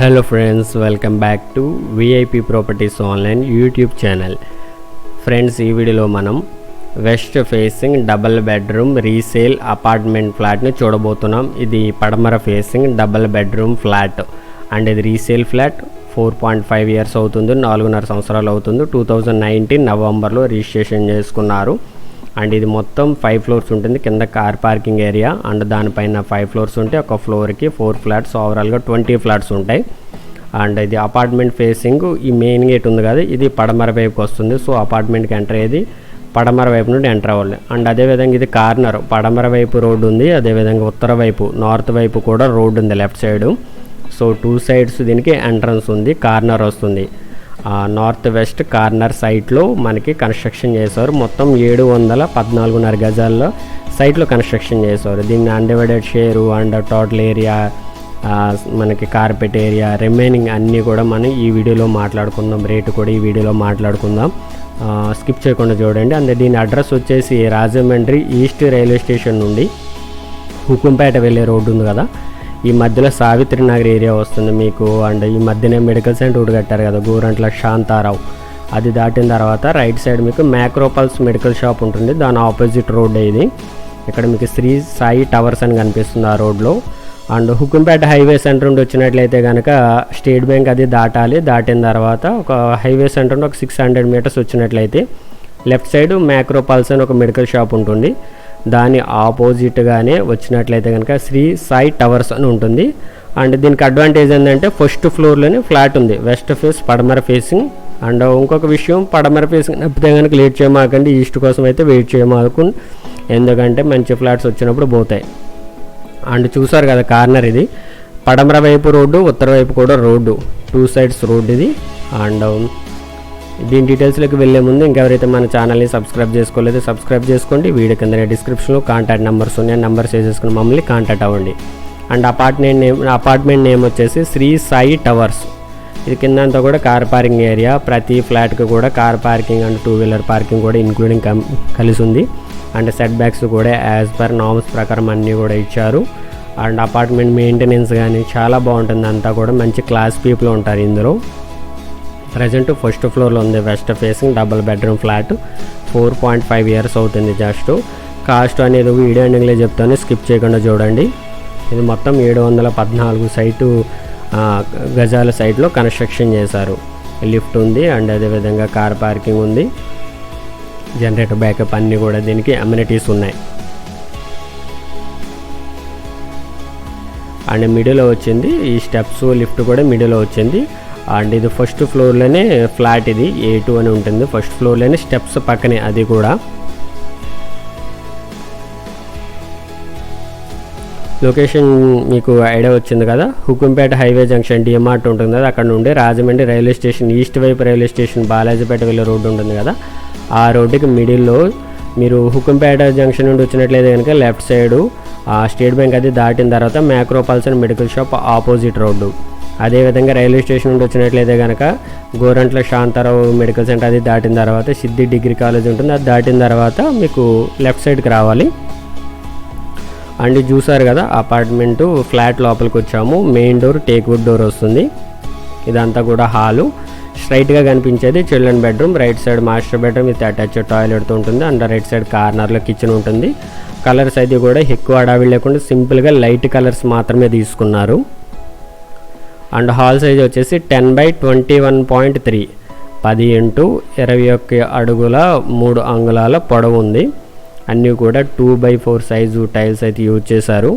Hello friends welcome back to VIP properties online YouTube channel friends ఈ వీడియోలో మనం west facing double bedroom resale apartment ఫ్లాట్ని చూడబోతున్నాం. ఇది పడమర facing double bedroom flat and ఇది resale flat four point five years అవుతుంది నాలుగున్నర సంవత్సరాలు అవుతుంది. టూ థౌజండ్ నైన్టీన్ నవంబర్లో రిజిస్ట్రేషన్ చేసుకున్నారు. అండ్ ఇది మొత్తం ఫైవ్ ఫ్లోర్స్ ఉంటుంది. కింద కార్ పార్కింగ్ ఏరియా అండ్ దానిపైన ఫైవ్ ఫ్లోర్స్ ఉంటే ఒక ఫ్లోర్కి ఫోర్ ఫ్లాట్స్ ఓవరాల్గా ట్వంటీ ఫ్లాట్స్ ఉంటాయి. అండ్ ఇది అపార్ట్మెంట్ ఫేసింగ్ ఈ మెయిన్ గేట్ ఉంది కదా ఇది పడమర వైపుకి వస్తుంది. సో అపార్ట్మెంట్కి ఎంటర్ అయ్యేది పడమర వైపు నుండి ఎంటర్ అవ్వాలి. అండ్ అదేవిధంగా ఇది కార్నర్ పడమర వైపు రోడ్డు ఉంది. అదేవిధంగా ఉత్తర వైపు నార్త్ వైపు కూడా రోడ్డు ఉంది left side so two sides దీనికి ఎంట్రన్స్ ఉంది కార్నర్ వస్తుంది. నార్త్ వెస్ట్ కార్నర్ సైట్లో మనకి కన్స్ట్రక్షన్ చేశారు. మొత్తం ఏడు వందల పద్నాలుగున్నర గజాల్లో సైట్లో కన్స్ట్రక్షన్ చేశారు. దీన్ని undivided share and total area మనకి కార్పెట్ ఏరియా రిమైనింగ్ అన్నీ కూడా మనం ఈ వీడియోలో మాట్లాడుకుందాం. రేటు కూడా ఈ వీడియోలో మాట్లాడుకుందాం. స్కిప్ చేయకుండా చూడండి. అండ్ దీని అడ్రస్ వచ్చేసి రాజమండ్రి ఈస్ట్ రైల్వే స్టేషన్ నుండి హుకుంపేట వెళ్ళే రోడ్డు ఉంది కదా. ఈ మధ్యలో సావిత్రి నగర్ ఏరియా వస్తుంది మీకు. అండ్ ఈ మధ్యనే మెడికల్ సెంటర్ ఒకటి కట్టారు కదా గోరంట్ల శాంతారావు. అది దాటిన తర్వాత రైట్ సైడ్ మీకు మ్యాక్రోపల్స్ మెడికల్ షాప్ ఉంటుంది. దాని ఆపోజిట్ రోడ్ ఇది. ఇక్కడ మీకు శ్రీ సాయి టవర్స్ అని కనిపిస్తుంది ఆ రోడ్లో. అండ్ హుకుంపేట హైవే సెంటర్ నుండి వచ్చినట్లయితే కనుక స్టేట్ బ్యాంక్ అది దాటాలి. దాటిన తర్వాత ఒక హైవే సెంటర్ నుండి ఒక సిక్స్ హండ్రెడ్ మీటర్స్ వచ్చినట్లయితే లెఫ్ట్ సైడ్ మ్యాక్రోపల్స్ అని ఒక మెడికల్ షాప్ ఉంటుంది. దాని ఆపోజిట్గానే వచ్చినట్లయితే కనుక శ్రీ సాయి టవర్స్ అని ఉంటుంది. అండ్ దీనికి అడ్వాంటేజ్ ఏంటంటే ఫస్ట్ ఫ్లోర్లోనే ఫ్లాట్ ఉంది. వెస్ట్ ఫేస్ పడమర ఫేసింగ్. అండ్ ఇంకొక విషయం పడమర ఫేసింగ్ నప్పితే కనుక లేట్ చేయమాకండి. ఈస్ట్ కోసం అయితే వెయిట్ చేయమాకు. ఎందుకంటే మంచి ఫ్లాట్స్ వచ్చినప్పుడు పోతాయి. అండ్ చూసారు కదా కార్నర్ ఇది. పడమర వైపు రోడ్డు ఉత్తర వైపు కూడా రోడ్డు. టూ సైడ్స్ రోడ్డు ఇది. అండ్ దీని డీటెయిల్స్లోకి వెళ్ళే ముందు ఇంకెవరైతే మన ఛానల్ని సబ్స్క్రైబ్ చేసుకోలేదో సబ్స్క్రైబ్ చేసుకోండి. వీడియో కింద డిస్క్రిప్షన్లో కాంటాక్ట్ నెంబర్స్ ఉన్నాయి. నెంబర్స్ వేసేసుకుని చేసుకుని మమ్మల్ని కాంటాక్ట్ అవ్వండి. And apartment name apartment name వచ్చేసి శ్రీ సాయి టవర్స్. ఇది కింద అంతా కూడా కార్ పార్కింగ్ ఏరియా ప్రతి ఫ్లాట్కి కూడా car parking and two wheeler parking కూడా ఇంక్లూడింగ్ కం కలిసి ఉంది. అండ్ సెట్ బ్యాక్స్ కూడా యాజ్ పర్ నార్మ్స్ ప్రకారం అన్నీ కూడా ఇచ్చారు. అండ్ అపార్ట్మెంట్ మెయింటెనెన్స్ కానీ చాలా బాగుంటుంది. అంతా కూడా మంచి క్లాస్ పీపుల్ ఉంటారు ఇందులో. ప్రజెంట్ ఫస్ట్ ఫ్లోర్లో ఉంది. West facing double bedroom flat four point five years అవుతుంది జస్ట్ కాస్ట్ అనేది వీడియో ఎండింగ్లో చెప్తాను. స్కిప్ చేయకుండా చూడండి. ఇది మొత్తం ఏడు వందల పద్నాలుగు సైటు గజాల సైట్లో కన్స్ట్రక్షన్ చేశారు. లిఫ్ట్ ఉంది అండ్ అదేవిధంగా కార్ పార్కింగ్ ఉంది. జనరేటర్ బ్యాకప్ అన్నీ కూడా దీనికి అమ్యూనిటీస్ ఉన్నాయి. అండ్ మిడిల్లో వచ్చింది. ఈ స్టెప్స్ లిఫ్ట్ కూడా మిడిల్లో వచ్చింది. అండ్ ఇది ఫస్ట్ ఫ్లోర్లోనే ఫ్లాట్ ఇది ఏ టూ అని ఉంటుంది. ఫస్ట్ ఫ్లోర్లోనే స్టెప్స్ పక్కనే అది కూడా. లొకేషన్ మీకు ఐడియా వచ్చింది కదా? హుకుంపేట హైవే జంక్షన్ డిఎంఆర్ట్ ఉంటుంది కదా? అక్కడ నుండి రాజమండ్రి రైల్వే స్టేషన్ ఈస్ట్ వైపు రైల్వే స్టేషన్ బాలాజీపేట వెళ్ళే రోడ్డు ఉంటుంది కదా? ఆ రోడ్డుకి మిడిల్లో మీరు హుకుంపేట జంక్షన్ నుండి వచ్చినట్లయితే కనుక లెఫ్ట్ సైడు స్టేట్ బ్యాంక్ అది దాటిన తర్వాత Macropulse medical shop opposite road. అదేవిధంగా రైల్వే స్టేషన్ నుండి వచ్చినట్లయితే కనుక గోరంట్ల శాంతారావు మెడికల్ సెంటర్ అది దాటిన తర్వాత సిద్ధి డిగ్రీ కాలేజ్ ఉంటుంది. అది దాటిన తర్వాత మీకు లెఫ్ట్ సైడ్కి రావాలి. అండ్ చూసారు కదా అపార్ట్మెంటు ఫ్లాట్ లోపలికి వచ్చాము. మెయిన్ డోర్ టేక్వుడ్ డోర్ వస్తుంది. ఇదంతా కూడా హాలు. స్ట్రైట్గా కనిపించేది children bedroom. Right side master bedroom. ఇది అటాచ్ టాయిలెట్తో ఉంటుంది. అండ్ రైట్ సైడ్ కార్నర్లో కిచెన్ ఉంటుంది. కలర్స్ అయితే కూడా ఎక్కువ అడావి లేకుండా సింపుల్గా లైట్ కలర్స్ మాత్రమే తీసుకున్నారు. అండ్ హాల్ సైజ్ వచ్చేసి ten by twenty one point three. పది ఇంటూ ఇరవై ఒక్క అడుగుల మూడు అంగుళాల పొడవు ఉంది. అన్నీ కూడా two by four size tiles అయితే యూజ్ చేశారు.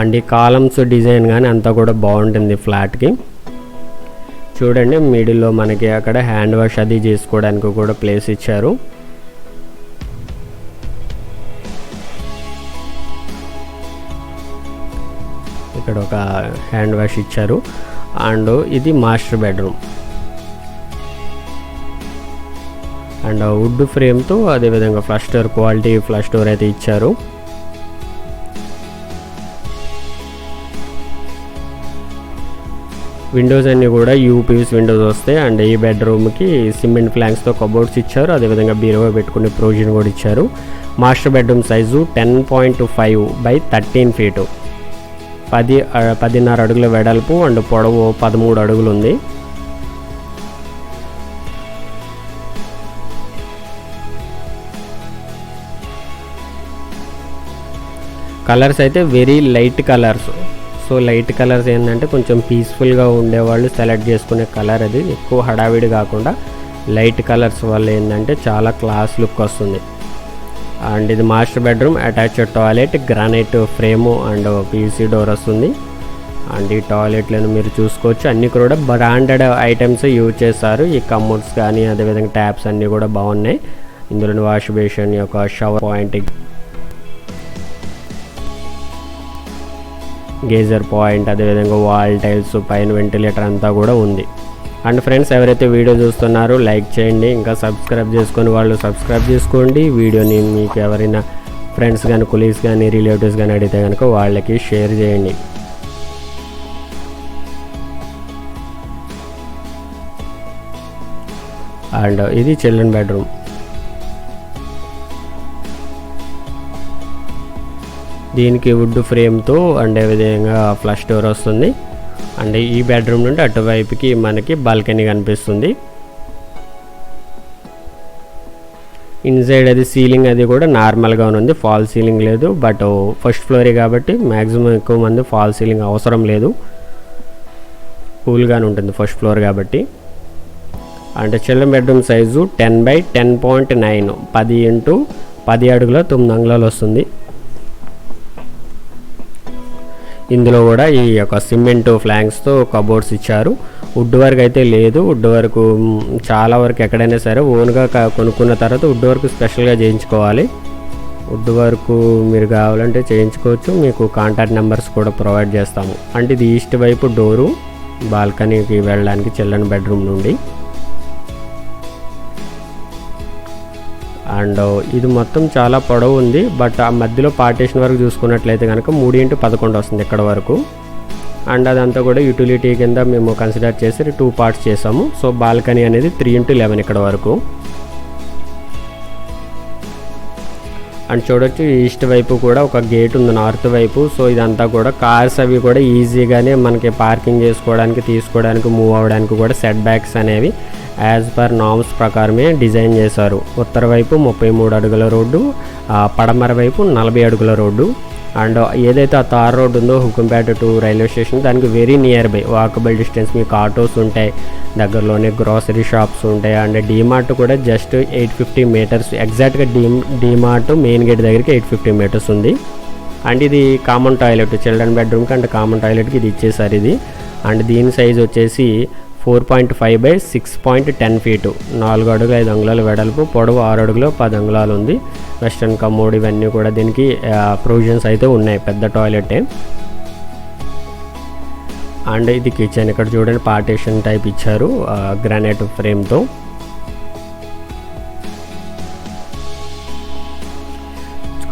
అండ్ ఈ కాలమ్స్ డిజైన్ కానీ అంతా కూడా బాగుంటుంది ఫ్లాట్కి. చూడండి మిడిల్లో మనకి అక్కడ హ్యాండ్ వాష్ అది చేసుకోవడానికి కూడా ప్లేస్ ఇచ్చారు. ఇక్కడ ఒక హ్యాండ్ వాష్ ఇచ్చారు. అండ్ ఇది మాస్టర్ బెడ్రూమ్. అండ్ వుడ్ ఫ్రేమ్తో అదేవిధంగా flush door quality flush door అయితే ఇచ్చారు. విండోస్ అన్నీ కూడా యూపీఎస్ విండోస్ వస్తాయి. అండ్ ఈ బెడ్రూమ్కి సిమెంట్ ఫ్లాంక్స్తో కబోర్డ్స్ ఇచ్చారు. అదేవిధంగా బీరువా పెట్టుకునే ప్రొవిజన్ కూడా ఇచ్చారు. Master bedroom size ten point five by thirteen feet. పది పదిన్నర అడుగుల వెడల్పు అండ్ పొడవు పదమూడు అడుగులు ఉంది కలర్స్ అయితే very light colours. So light colours ఏంటంటే కొంచెం పీస్ఫుల్గా ఉండేవాళ్ళు సెలెక్ట్ చేసుకునే కలర్ అది. ఎక్కువ హడావిడి కాకుండా లైట్ కలర్స్ వల్ల ఏంటంటే చాలా క్లాస్ లుక్ వస్తుంది. అండ్ ఇది master bedroom attached toilet granite frame and PC door వస్తుంది. అండ్ ఈ టాయిలెట్లను మీరు చూసుకోవచ్చు. అన్నీ కూడా బ్రాండెడ్ ఐటమ్స్ యూజ్ చేస్తారు. ఈ కమ్మోడ్స్ కానీ అదేవిధంగా ట్యాప్స్ అన్నీ కూడా బాగున్నాయి. ఇందులోని వాష్ బేషన్ యొక్క షవర్ పాయింట్ గేజర్ పాయింట్ అదేవిధంగా వాల్ టైల్స్ పైన వెంటిలేటర్ అంతా కూడా ఉంది. అండ్ ఫ్రెండ్స్ ఎవరైతే వీడియో చూస్తున్నారో లైక్ చేయండి. ఇంకా సబ్స్క్రైబ్ చేసుకొని వాళ్ళు సబ్స్క్రైబ్ చేసుకోండి. వీడియోని మీకు ఎవరైనా ఫ్రెండ్స్ కానీ కొలీగ్స్ కానీ రిలేటివ్స్ కానీ అడిగితే కనుక వాళ్ళకి షేర్ చేయండి. అండ్ ఇది చిల్డ్రన్ బెడ్రూమ్. దీనికి వుడ్ ఫ్రేమ్తో అండ్ విధంగా ఫ్లష్ డోర్ వస్తుంది. అండ్ ఈ బెడ్రూమ్ నుండి అటువైపుకి మనకి బాల్కనీ కనిపిస్తుంది. ఇన్సైడ్ అది సీలింగ్ అది కూడా నార్మల్గా ఉంది. ఫాల్ సీలింగ్ లేదు. బట్ ఫస్ట్ ఫ్లోరే కాబట్టి మ్యాక్సిమం ఎక్కువ మంది ఫాల్ సీలింగ్ అవసరం లేదు. కూల్గానే ఉంటుంది ఫస్ట్ ఫ్లోర్ కాబట్టి. అంటే children bedroom size ten by ten point nine పది ఇంటూ పది అడుగుల తొమ్మిది అంగుళాలు వస్తుంది. ఇందులో కూడా ఈ యొక్క సిమెంట్ ఫ్లాంక్స్తో కబోర్డ్స్ ఇచ్చారు. వుడ్ వర్క్ అయితే లేదు. వుడ్ వర్క్ చాలా వరకు ఎక్కడైనా సరే ఓన్గా క- కొనుక్కున్న తర్వాత వుడ్ వర్క్ స్పెషల్గా చేయించుకోవాలి. వుడ్ వర్క్ మీరు కావాలంటే చేయించుకోవచ్చు. మీకు కాంటాక్ట్ నెంబర్స్ కూడా ప్రొవైడ్ చేస్తాము. అంటే ఇది ఈస్ట్ వైపు డోరు బాల్కనీకి వెళ్ళడానికి చిల్డ్రన్ బెడ్రూమ్ నుండి. అండ్ ఇది మొత్తం చాలా పొడవు ఉంది బట్ ఆ మధ్యలో పార్టీషన్ వరకు చూసుకున్నట్లయితే కనుక మూడు ఇంటూ పదకొండు వస్తుంది ఇక్కడ వరకు. అండ్ అదంతా కూడా యూటిలిటీ కింద మేము కన్సిడర్ చేసి టూ పార్ట్స్ చేసాము. సో బాల్కనీ అనేది త్రీ ఇంటూ లెవెన్ ఇక్కడ వరకు. అండ్ చూడొచ్చు ఈస్ట్ వైపు కూడా ఒక గేట్ ఉంది నార్త్ వైపు. సో ఇదంతా కూడా కార్స్ అవి కూడా ఈజీగానే మనకి పార్కింగ్ చేసుకోవడానికి తీసుకోవడానికి మూవ్ అవ్వడానికి కూడా సెట్ బ్యాక్స్ అనేవి యాజ్ పర్ నామ్స్ ప్రకారమే డిజైన్ చేశారు. ఉత్తర వైపు ముప్పై మూడు అడుగుల రోడ్డు పడమర వైపు నలభై అడుగుల రోడ్డు. అండ్ ఏదైతే ఆ తార్ రోడ్ ఉందో హుకుంపేట టు రైల్వే స్టేషన్ దానికి very near by walkable distance మీకు ఆటోస్ ఉంటాయి దగ్గరలోనే గ్రాసరీ షాప్స్ ఉంటాయి. అండ్ డీమార్ట్ కూడా జస్ట్ ఎయిట్ ఫిఫ్టీ మీటర్స్ ఎగ్జాక్ట్గా డీ డీమార్ట్ మెయిన్ గేట్ దగ్గరికి ఎయిట్ ఫిఫ్టీ మీటర్స్ ఉంది. అండ్ ఇది కామన్ టాయిలెట్ చిల్డ్రన్ బెడ్రూమ్కి అండ్ కామన్ టాయిలెట్కి ఇది ఇచ్చేసారు ఇది. అండ్ దీని సైజ్ వచ్చేసి four point five by six point ten feet నాలుగు అడుగులు ఐదు అంగుళాలు వెడల్పు పొడవు ఆరు అడుగులు పది అంగుళాలు ఉంది. వెస్ట్రన్ కమోడ్ ఇవన్నీ కూడా దీనికి ప్రొవిజన్స్ అయితే ఉన్నాయి పెద్ద టాయిలెటే అండ్ ఇది కిచెన్ ఇక్కడ చూడండి పార్టీషన్ టైప్ ఇచ్చారు గ్రానైట్ ఫ్రేమ్తో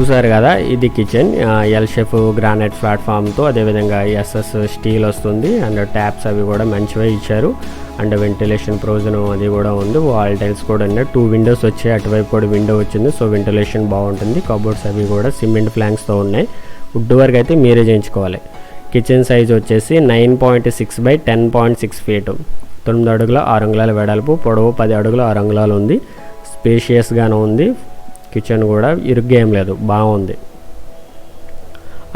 చూసారు కదా? ఇది కిచెన్ ఎల్ షెఫ్ గ్రానైట్ ప్లాట్ఫామ్తో అదేవిధంగా ఎస్ఎస్ స్టీల్ వస్తుంది. అండ్ ట్యాప్స్ అవి కూడా మంచిగా ఇచ్చారు. అండ్ వెంటిలేషన్ ప్రోజనం అది కూడా ఉంది. వాల్ టైల్స్ కూడా ఉన్నాయి. టూ విండోస్ వచ్చాయి. అటువైపు కూడా విండో వచ్చింది. సో వెంటిలేషన్ బాగుంటుంది. కబోర్డ్స్ అవి కూడా సిమెంట్ ఫ్లాంక్స్తో ఉన్నాయి. వుడ్ వర్క్ అయితే మీరే చేయించుకోవాలి. కిచెన్ సైజ్ వచ్చేసి nine point six by ten point six feet తొమ్మిది అడుగుల ఆరు అంగుళాల వెడల్పు. పొడవు పది అడుగుల ఆరు అంగుళాలు ఉంది. స్పేషియస్గానే ఉంది. కిచెన్ కూడా ఇరుగ్గా ఏం లేదు బాగుంది.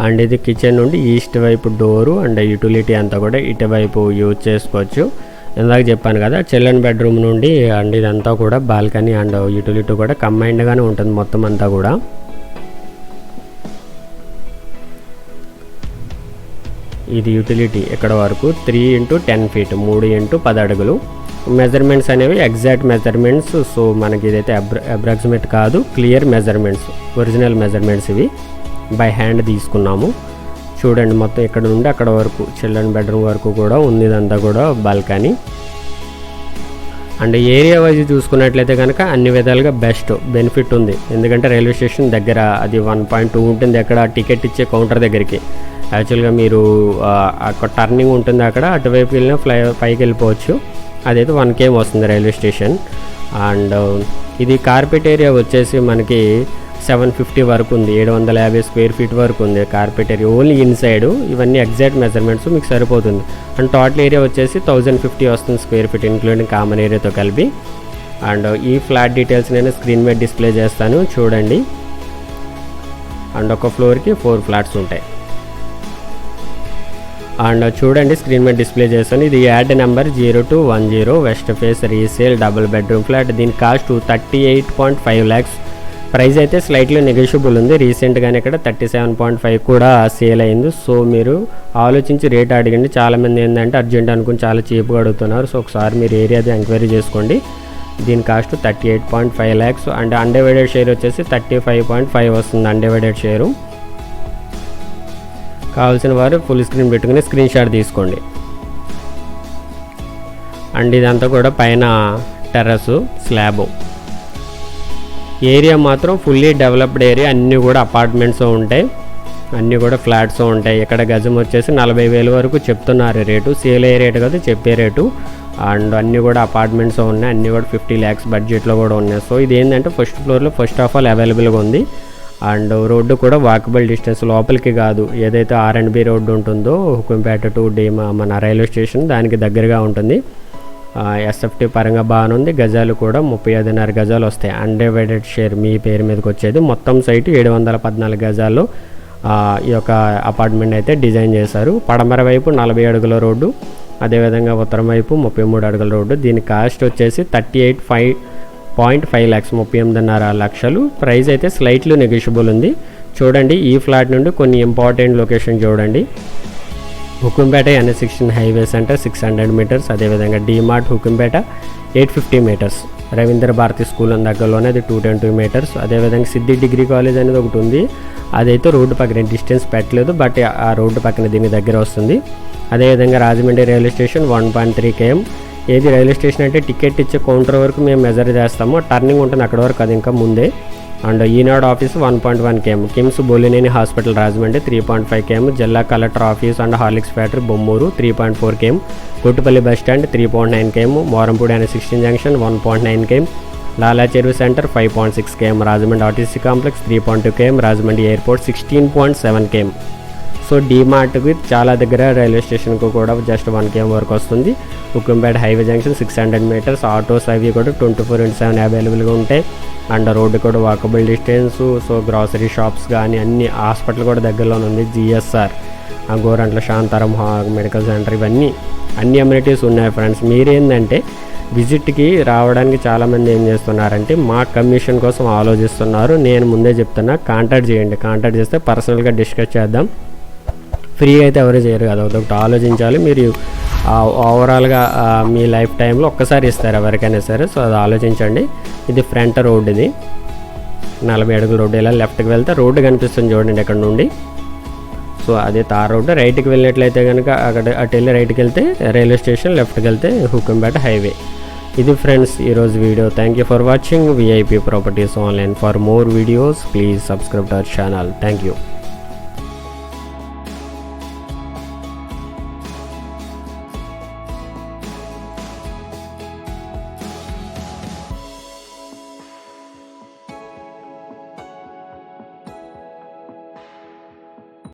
అండ్ ఇది కిచెన్ నుండి ఈస్ట్ వైపు డోరు అండ్ యూటిలిటీ అంతా కూడా ఇటువైపు యూజ్ చేసుకోవచ్చు. ఇందాక చెప్పాను కదా చిల్డ్రన్ బెడ్రూమ్ నుండి అండ్ ఇదంతా కూడా బాల్కనీ అండ్ యూటిలిటీ కూడా కంబైన్డ్గానే ఉంటుంది మొత్తం అంతా కూడా. ఇది యూటిలిటీ ఇక్కడ వరకు త్రీ ఇంటూ టెన్ ఫీట్ మూడు ఇంటూ పది అడుగులు. మెజర్మెంట్స్ అనేవి ఎగ్జాక్ట్ మెజర్మెంట్స్. సో మనకి ఇదైతే అబ్ర అప్రాక్సిమేట్ కాదు క్లియర్ మెజర్మెంట్స్ ఒరిజినల్ మెజర్మెంట్స్ ఇవి బై హ్యాండ్ తీసుకున్నాము. చూడండి మొత్తం ఇక్కడ నుండి అక్కడ వరకు చిల్డ్రన్ బెడ్రూమ్ వరకు కూడా ఉంది ఇదంతా కూడా బాల్కనీ. అండ్ ఏరియా వైజ్ చూసుకున్నట్లయితే కనుక అన్ని విధాలుగా బెస్ట్ బెనిఫిట్ ఉంది. ఎందుకంటే రైల్వే స్టేషన్ దగ్గర అది వన్ పాయింట్ టూ ఉంటుంది అక్కడ టికెట్ ఇచ్చే కౌంటర్ దగ్గరికి. యాక్చువల్గా మీరు అక్కడ టర్నింగ్ ఉంటుంది అక్కడ అటువైపు వెళ్ళినా ఫ్లై పైకి వెళ్ళిపోవచ్చు. అదైతే వన్ కేమ్ వస్తుంది రైల్వే స్టేషన్. అండ్ um, ఇది కార్పెట్ ఏరియా వచ్చేసి మనకి సెవెన్ ఫిఫ్టీ వరకు ఉంది ఏడు వందల యాభై స్క్వేర్ ఫీట్ వరకు ఉంది కార్పెట్ ఏరియా. ఓన్లీ ఇన్సైడ్ ఇవన్నీ ఎగ్జాక్ట్ మెజర్మెంట్స్ మీకు సరిపోతుంది. అండ్ టోటల్ ఏరియా వచ్చేసి థౌజండ్ ఫిఫ్టీ వస్తుంది స్క్వేర్ ఫీట్ ఇంక్లూడింగ్ కామన్ ఏరియాతో కలిపి. అండ్ ఈ ఫ్లాట్ డీటెయిల్స్ నేను స్క్రీన్ మీద డిస్ప్లే చేస్తాను చూడండి. అండ్ ఒక ఫ్లోర్కి ఫోర్ ఫ్లాట్స్ ఉంటాయి. అండ్ చూడండి స్క్రీన్ మీద డిస్ప్లే చేస్తాను. ఇది ad number zero two one zero west face resale double bedroom flat. దీని cost thirty eight point five lakhs. Price అయితే స్లైట్లీ నెగోషియబుల్ ఉంది. రీసెంట్గానే ఇక్కడ థర్టీ సెవెన్ పాయింట్ ఫైవ్ కూడా సేల్ అయింది. సో మీరు ఆలోచించి రేట్ అడగండి. చాలామంది ఏంటంటే అర్జెంట్ అనుకుని చాలా చీప్గా అడుగుతున్నారు. సో ఒకసారి మీరు ఏరియాది ఎంక్వైరీ చేసుకోండి. దీని cost thirty eight point five lakhs. And undivided share వచ్చేసి థర్టీ ఫైవ్ పాయింట్ ఫైవ్ వస్తుంది అన్డివైడెడ్ షేరు కావాల్సిన వారు ఫుల్ స్క్రీన్ పెట్టుకుని స్క్రీన్ షాట్ తీసుకోండి. అండ్ ఇదంతా కూడా పైన టెర్రస్ స్లాబ్ ఏరియా మాత్రం ఫుల్లీ డెవలప్డ్ ఏరియా అన్నీ కూడా అపార్ట్మెంట్స్ ఉంటాయి. అన్నీ కూడా ఫ్లాట్స్ ఉంటాయి. ఇక్కడ గజం వచ్చేసి నలభై వేల వరకు చెప్తున్నారు రేటు. సేల్ అయ్యే రేటు కదా చెప్పే రేటు. అండ్ అన్నీ కూడా అపార్ట్మెంట్స్ ఉన్నాయి. అన్నీ కూడా ఫిఫ్టీ ల్యాక్స్ బడ్జెట్లో కూడా ఉన్నాయి. సో ఇది ఏంటంటే ఫస్ట్ ఫ్లోర్లో ఫస్ట్ ఆఫ్ ఆల్ అవైలబుల్గా ఉంది. అండ్ రోడ్డు కూడా వాకబుల్ డిస్టెన్స్ లోపలికి కాదు. ఏదైతే ఆర్ అండ్ బి రోడ్డు ఉంటుందో హుకుంపేట టు డీమా మన రైల్వే స్టేషన్ దానికి దగ్గరగా ఉంటుంది. ఎస్ఎఫ్టీ పరంగా బాగానే ఉంది గజాలు కూడా ముప్పై ఐదున్నర గజాలు వస్తాయి. అన్డివైడెడ్ షేర్ మీ పేరు మీదకి వచ్చేది. మొత్తం సైట్ ఏడు వందల పద్నాలుగు గజాల్లో ఈ యొక్క అపార్ట్మెంట్ అయితే డిజైన్ చేశారు. పడమర వైపు నలభై అడుగుల రోడ్డు అదేవిధంగా ఉత్తరం వైపు ముప్పై మూడు అడుగుల రోడ్డు. దీని కాస్ట్ వచ్చేసి thirty eight five point five lakhs ముప్పై ఎనిమిదిన్నర లక్షలు. ప్రైస్ అయితే స్లైట్లీ నెగోషియబుల్ ఉంది. చూడండి ఈ ఫ్లాట్ నుండి కొన్ని ఇంపార్టెంట్ లొకేషన్ చూడండి. Hukumpeta N sixteen highway centre six hundred metres అదేవిధంగా DMart Hukumpeta eight fifty metres Ravindra Bharati school అని దగ్గరలోనే అది టూ టెన్ టూ మీటర్స్ అదేవిధంగా సిద్ధి డిగ్రీ కాలేజ్ అనేది ఒకటి ఉంది. అదైతే రోడ్డు పక్కన డిస్టెన్స్ పెట్టలేదు బట్ ఆ రోడ్డు పక్కన దీని దగ్గర వస్తుంది. అదేవిధంగా Rajahmundry railway station one point three KM ఏది రైల్వే స్టేషన్ అంటే టికెట్ ఇచ్చే కౌంటర్ వరకు మేము మెజర్ చేస్తాము. టర్నింగ్ ఉంటుంది అక్కడ వరకు అది ఇంకా ముందే. And Eenadu office one point one KM KIMS Bolineni hospital Rajahmundry three point five KM జిల్లా collector office and Horlicks factory Bommuru three point four KM Kottupalli bus stand three point nine KM Morampudi అనే sixteen junction one point nine KM Lala Cheruvu centre five point six KM Rajahmundry RTC complex three point two KM Rajahmundry airport sixteen point seven KM so డీమార్ట్కి చాలా దగ్గర railway స్టేషన్కు కూడా just one KM వరకు వస్తుంది. Hukumpeta highway junction six hundred metres. Autos అవి కూడా twenty four into seven అవైలబుల్గా ఉంటాయి. అండ్ రోడ్డు కూడా walkable distance. So grocery shops కానీ అన్ని హాస్పిటల్ కూడా దగ్గరలోనే ఉంది. GSR Gorantla Shantaram medical centre ఇవన్నీ అన్ని అమ్యూనిటీస్ ఉన్నాయి ఫ్రెండ్స్. మీరేంటంటే విజిట్కి రావడానికి చాలామంది ఏం చేస్తున్నారంటే మా కమిషన్ కోసం ఆలోచిస్తున్నారు. నేను ముందే చెప్తున్నా కాంటాక్ట్ చేయండి. కాంటాక్ట్ చేస్తే పర్సనల్గా డిస్కస్ చేద్దాం. ఫ్రీగా అయితే ఎవరు చేయరు. కదా ఒకటి ఆలోచించాలి. మీరు ఓవరాల్గా మీ లైఫ్ టైంలో ఒక్కసారి ఇస్తారు ఎవరికైనా సరే. సో అది ఆలోచించండి. ఇది ఫ్రంట్ రోడ్ ఇది. నలభై అడుగుల రోడ్డు ఇలా లెఫ్ట్కి వెళ్తే రోడ్డు కనిపిస్తుంది చూడండి ఇక్కడ నుండి. సో అదే తార్ రోడ్డు. రైట్కి వెళ్ళినట్లయితే కనుక అక్కడ అటు వెళ్ళి రైట్కి వెళ్తే రైల్వే స్టేషన్ లెఫ్ట్కి వెళ్తే హుకంపేట హైవే. ఇది ఫ్రెండ్స్ ఈరోజు video. Thank you for watching VIP properties online for more videos please subscribe our channel thank you